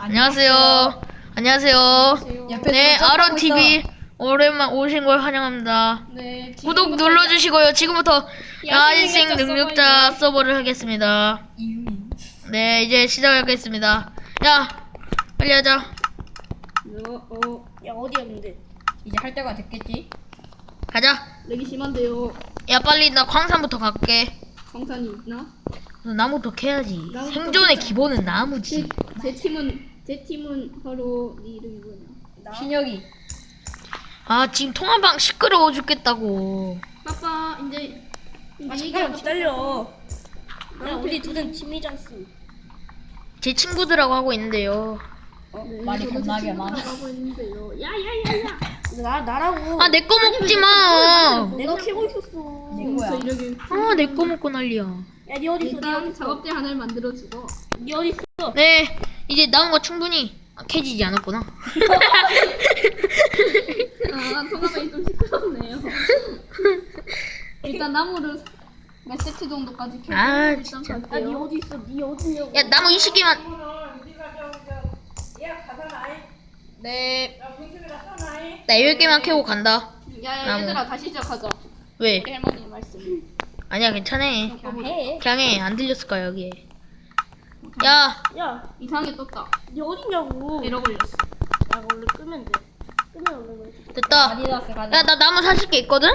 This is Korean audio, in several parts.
안녕하세요. 안녕하세요. 옆에 네, 누가 아론 짝하고 TV 오랜만 오신 걸 환영합니다. 네. 구독 눌러주시고요. 지금부터 야생 야생 능력자 서버를 하겠습니다. 네, 이제 시작하겠습니다. 야, 빨리 하자. 어, 어, 야 어디였는데? 이제 할 때가 됐겠지? 가자. 렉이 심한데요. 야, 빨리 나 광산부터 갈게. 광산이 있나? 나무부터 캐야지. 나무부터 생존의. 기본은 제, 나무지. 제 팀은 제 팀은 바로 네 이름이 뭐냐? 신혁이. 아, 지금 통화방 시끄러워 죽겠다고. 빠빠 이제 이제 아 잠깐만 기다려. 빠빠. 야 우리 둘은 팀이잖스. 제 친구들하고 하고 있는데요. 네, 말이 저도 제 겁나게 많아. 하고 있는데요. 야야야야. 나 나라고. 아, 내 거 먹지 마. 내가 캐고 있었어. 내 거야. 이렇게 아, 내 거 먹고 난리야. 야니 어디 있어? 니 어디 일단 있어? 작업대 하나를 만들어 주고. 니 어디 있어? 네, 이제 나무가 충분히 캐지지 않았구나. 아 통화방이 좀 시끄럽네요. 일단 나무를 몇 세트 정도까지 캐고 아, 일단 진짜. 야 니 갈게요. 어디 있어? 니 어디냐고? 야, 나무 20개만. 네. 나 10개만 캐고 간다. 야 야 나무. 얘들아 다시 시작하자. 왜? 우리 할머니 말씀. 아니야, 괜찮아. 그냥 해. 그냥 해. 안 들렸을 거야, 여기에. 야, 야, 이상하게 떴다. 니 어디냐고? 에러 걸렸어. 야 원래 끄면 돼. 끄면 원래 그래. 됐다. 아디다스 가자. 야, 나 나무 40개 있거든?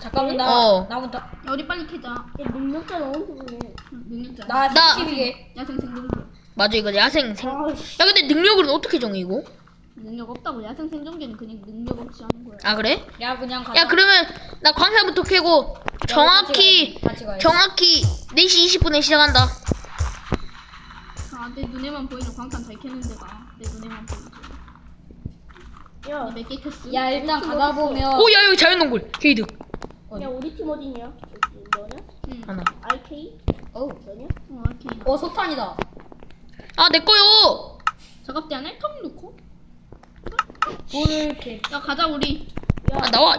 잠깐만 나 어. 나부터. 야 우리 빨리 캐자. 야 능력자 너무 좋네. 응, 능력자. 나 나- 32개. 야생 생존기. 맞아, 이거 야생 생. 야, 아씨. 근데 능력으로는 어떻게 정해, 이거? 능력 없다고 야생 생존기는 그냥 능력 없이 하는 거야. 아, 그래? 야 그냥 가자. 야, 그러면 나 광산부터 캐고 정확히, 같이 가야지. 정확히 4시 20분에 시작한다. 아, 내 눈에만 보이는 광산 잘 캐는 데가 내 눈에만 보이는. 야, 몇개 캐스? 야 일단 가다 보면. 오, 야, 여기 자연동굴. 게이득. 야 우리 팀 어디냐? 너냐? 응. 하나. RK? 어우. 너냐? 어. 어 소탄이다. 아, 내 거요. 작업대 안에 턱 넣고. 돌을 캐. 야 가자 우리. 야, 아, 나와.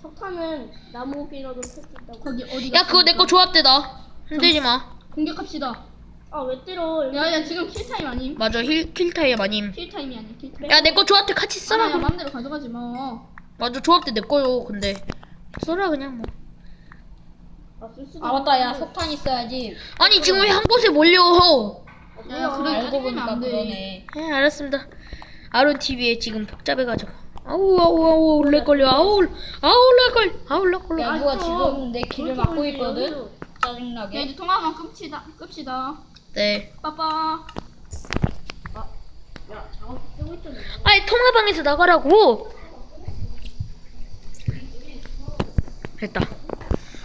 석탄은 나무 길어도 캘수 있다고. 거기 어디? 야, 그거 내 거 조합대다. 흔들지 마. 공격합시다. 아왜 때려? 여기 야야 지금 킬 타임 아님? 맞아, 힐, 킬타임 아님. 킬 타임이 아니 킬 타임. 야, 내 거 조합대 같이 써라. 야 그럼. 맘대로 가져가지 마. 맞아, 조합대 내 거요. 근데 써라 그냥 뭐. 아, 쓸 수도 아 맞다 야. 석탄 있어야지. 아니 지금 왜 한 곳에 몰려? 야 그래 알고 짜증내면 보니까 안 돼. 그러네. 네, 알았습니다. 아론 TV에 지금 복잡해가지고. 아우 아우 아우 렉 걸려. 아우 아우 렉 걸려. 아우 렉 걸려. 야 아, 누가 또. 지금 내 길을 막고 있거든. 여기서. 야 짜증나게. 이제 통화만 끕시다. 끕시다. 네. 빠빠. 야, 작업 쓰고 있잖아. 아니 통화방에서 나가라고. 됐다.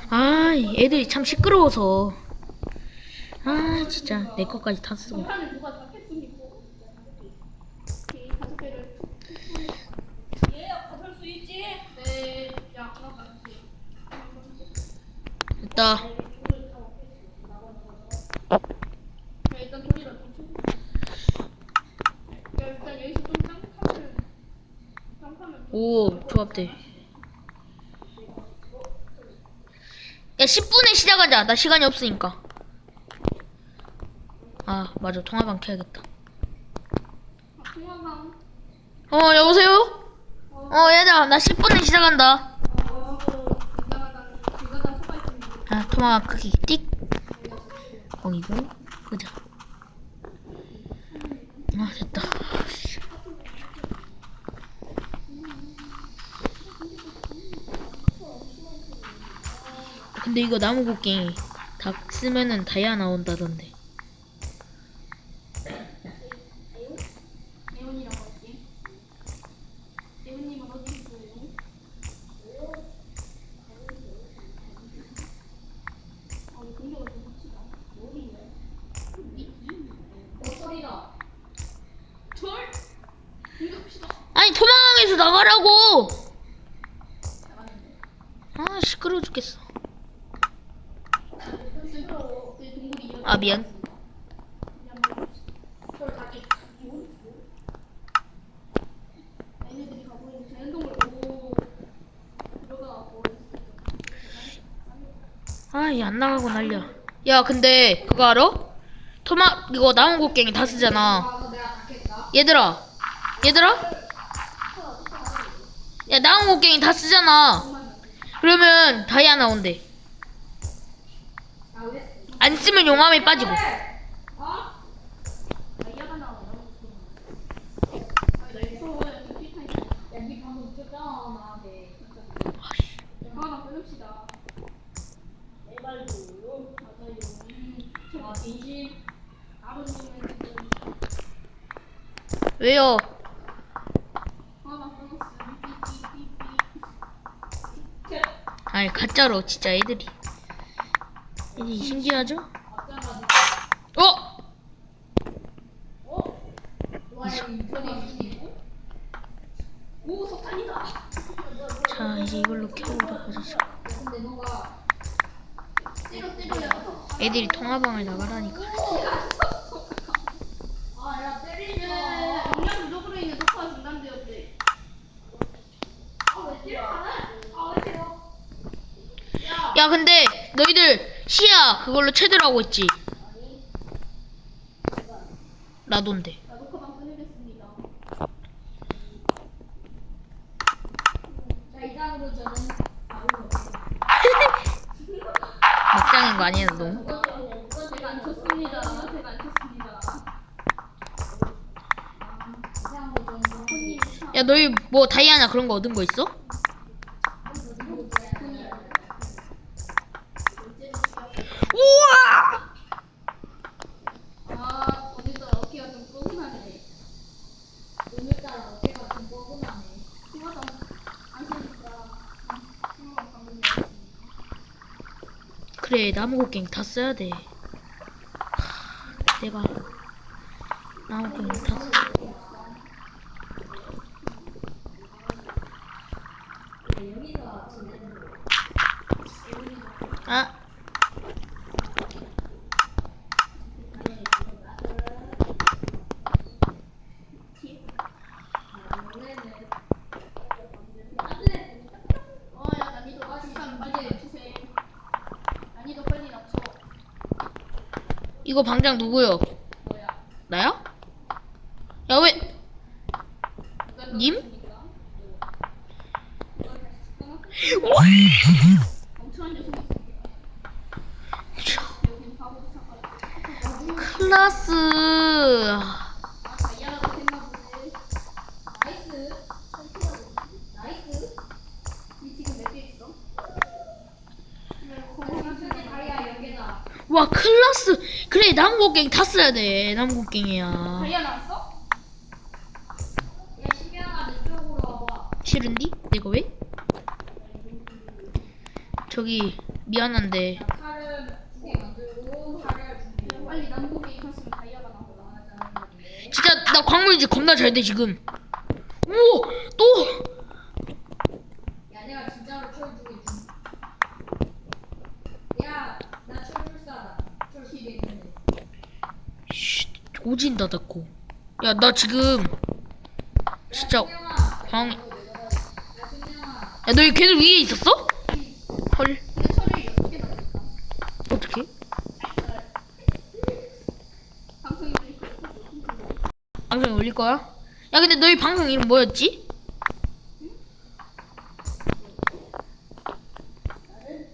아, 이 애들이 참 시끄러워서. 아, 진짜 내 것까지 다 쓰고. 판을 누가 다 캤습니까? 오케이 다섯 개를. 얘야, 가볼 수 있지? 네. 야 하나 가줄게. 됐다. 야 일단 돌이라 좀 쳐. 야 일단 여기서 좀 쌍판을 쌍판을 오, 조합대. 야, 10분에 시작하자. 나 시간이 없으니까. 아, 맞아. 통화방 켜야겠다. 어, 여보세요? 어, 얘들아. 나 10분에 시작한다. 어. 아, 통화방 크기 띡. 거기고, 보자. 아, 됐다. 근데 이거 나무 곡괭이 다 쓰면은 다이아 나온다던데. 애훈이라고 할게. 애훈님은 어디 있어요? 아, 우리 공격을 좀 합시다. 어디 있네? 어, 소리다. 절? 공격합시다. 아니, 도망에서 나가라고! 아, 시끄러워 죽겠어. 시끄러워. 내 동물이 이렇게 아, 미안. 아, 얘안 나가고 난리야. 야, 근데 그거 알아? 토마 이거 나무 곡괭이 다 쓰잖아. 얘들아, 얘들아. 야 나무 곡괭이 다 쓰잖아. 그러면 다이아 나온대. 안 쓰면 용암에 빠지고. 왜요? 아니 가짜로 진짜 애들이. 애들이 신기하죠? 어? 자 이제 이걸로 때려 때려요. 애들이 통화방을 나가라니까. 야 근데 너희들 시야 그걸로 최대로 하고 있지? 바로 막장인 거 아니야 너? 제가 안 쳤습니다. 제가 안 쳤습니다. 이상으로 저는 손님 참. 야 너희 뭐 다이아나 그런 거 얻은 거 있어? 우와! 아 오늘도 어깨가 좀 뻐근하네. 오늘따라 어깨가 좀 뻐근하네. 피마다 안 쓰니까. 피마가 방금 나왔습니다. 그래 나무 곡괭이 다 써야 돼. 하, 내가 나무 곡괭이 다 써. 아 어야 난이도 맞추면 빨리 맞추세요. 난이도 빨리 맞춰. 이거 방장 누구요? 뭐야? 나야? 야 왜? 님? 멍청한 녀석이 있습니다. 여긴 바보 사과야. 클라스. 아 다이아라고 했나 보네. 나이스. 나이스. 니 지금 몇 개 있어? 세계 다이아 연계다. 와 클라스. 다 써야 돼. 곡괭이야. 다이아 나왔어? 야, 신경아, 내 쪽으로 와봐. 싫은디? 내가 왜? 저기 미안한데 칼을 두개 만들고, 칼을 두 개. 빨리 남북에 입혔으면 다이아가 나오다. 진짜 나 광물질 겁나 잘 돼 지금. 오 또. 야, 내가 진짜로 철두개 준. 야, 나 철 불사다. 철 10개 있는데. 쉿, 오진다 닫고. 야 나 지금 진짜 광. 야, 너희 걔들 위에 있었어? 헐. 어떻게? 방송이 왜 이렇게 방송 올릴 거야? 야 근데 너희 방송 이름 뭐였지?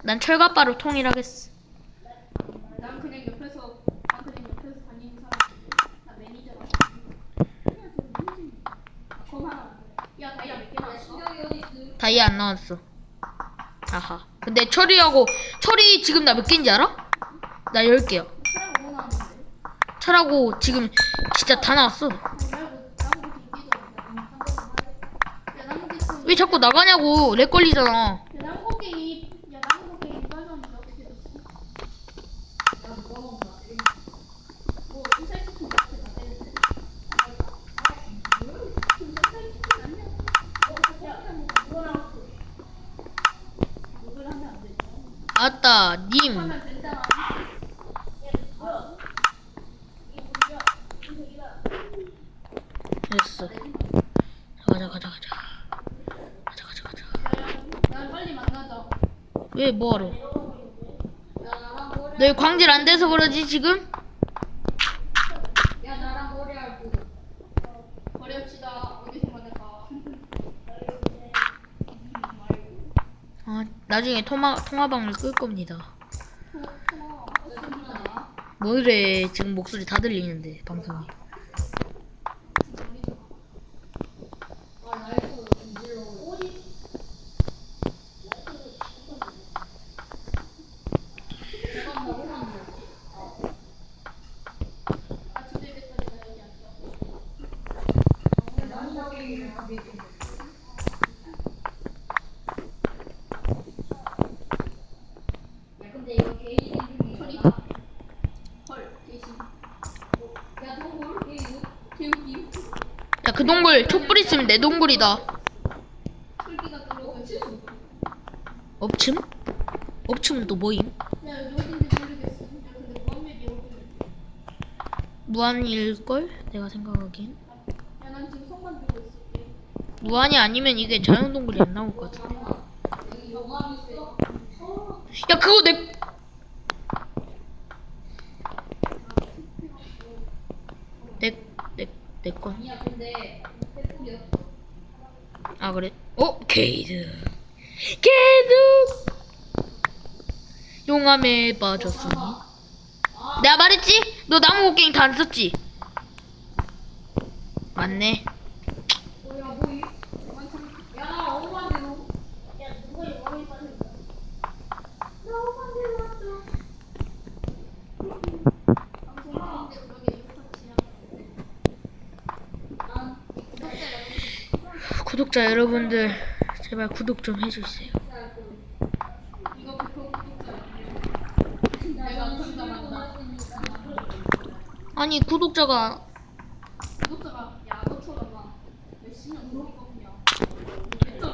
난 철갑바로 통일하겠어. 난 그냥 옆에서 다니는 사람인데 나 매니저라고. 아, 그럼 하나 안 돼. 야 다이아 안 나왔어. 아하. 근데 철이하고 철이 지금 나 몇 개인지 알아? 나 10개야. 차라리 뭐 나왔는데? 철하고 지금 진짜 다 나왔어. 왜 자꾸 나가냐고. 렉 걸리잖아. 왜 뭐하러? 너 광질 안 돼서 그러지 지금? 아, 나중에 통화, 통화방을 끌 겁니다. 뭐이래 지금 목소리 다 들리는데 방송이. 그 동굴 촛불 있으면 내 동굴이다. 업춤? 업춤은 또 뭐임? 무한일걸? 내가 생각하기엔. 무한이 아니면 이게 자연 동굴이 안 나올 것 있어 야 그거 내 내, 내, 내 건. 아, 그래? 어? 게이드. 게이드! 용암에 빠졌으니. 내가 말했지? 너 나무 곡괭이 다 안 썼지? 맞네. 뭐야 뭐이 야 오만대로 야 누가 용암에 빠졌어? 방송 하는데 그러게 유카치야. 난 구독자 여러분들, 제발 구독 좀 해주세요. 아니, 구독자가.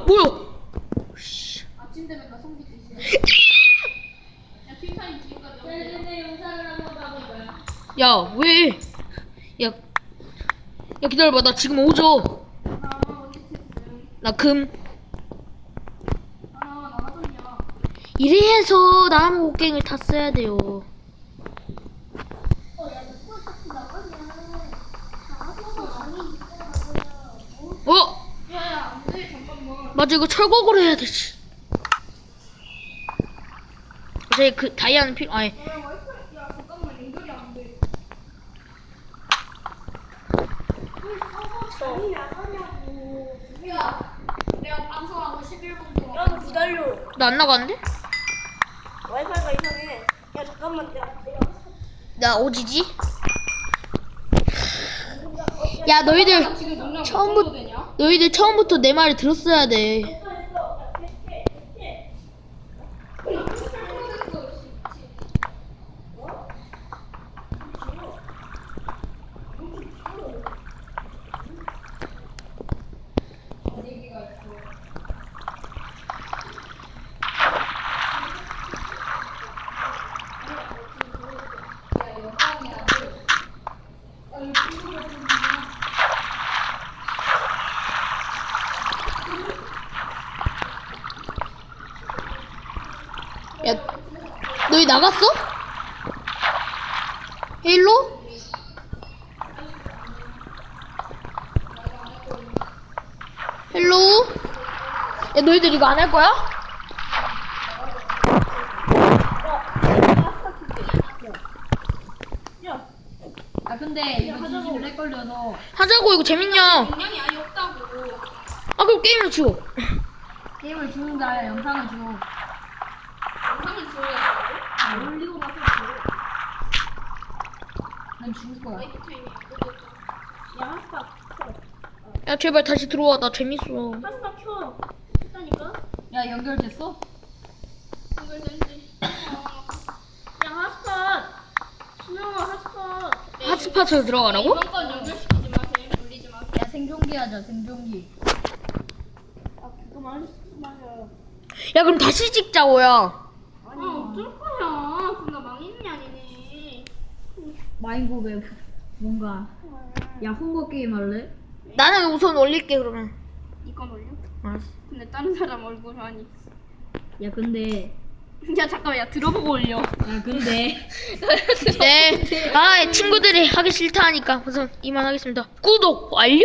뭐야! 야, 왜? 야, 야, 기다려봐. 나 지금 오죠? 나 금. 이래서 나무 곡괭이를 다 써야 돼요. 어? 맞아, 이거 철곡으로 해야 되지. 어차피 그 다이아는 필요, 아니, 야 많이 나가냐고. 야 내가 방송하고 11분 동안 야, 너 기다려. 나 안 나가는데? 와이파이가 이상해. 야, 잠깐만, 내가, 내가. 나 오지지? 야, 너희들, 지금 처음부터- 되냐? 너희들 처음부터 내 말을 들었어야 돼. 했어, 했어. 야, 됐게, 됐게. 얘기가 있어 야 영상이야 야, 너희 나갔어? 헤일로? 헬로? 야, 너희들 이거 안 할 거야? 야, 아 근데 이거 진심 렉 걸려서 하자고, 이거 재밌냐? 용량이 아예 없다고. 아, 그럼 게임을 치워. 게임을 주는다 영상을 줘 지워야 돼. 올리고 나서 난 죽을 거야 야, 하스파 켜. 야, 제발 다시 들어와. 나 재밌어. 하스파 켜. 했다니까? 야 연결됐어? 연결된지. 야, 하스파. 수영아, 하스파. 핫스팟으로 들어가라고? 이번 건 연결시키지 마세요. 돌리지 마세요. 야 생존기 하자 생존기 아, 그거만 맞아. 야, 그럼 다시 찍자고야. 아 어쩔 거야. 그나 망했냐 니네. 마인고백 뭔가 야 홍보 게임 할래? 나는 우선 올릴게, 그러면. 이건 올려? 알았어. 근데 다른 사람 얼굴 아니. 야 근데 야 잠깐만 야 들어보고 올려. 야 근데 네. 아, 친구들이 하기 싫다 하니까 우선 이만하겠습니다. 구독 완료!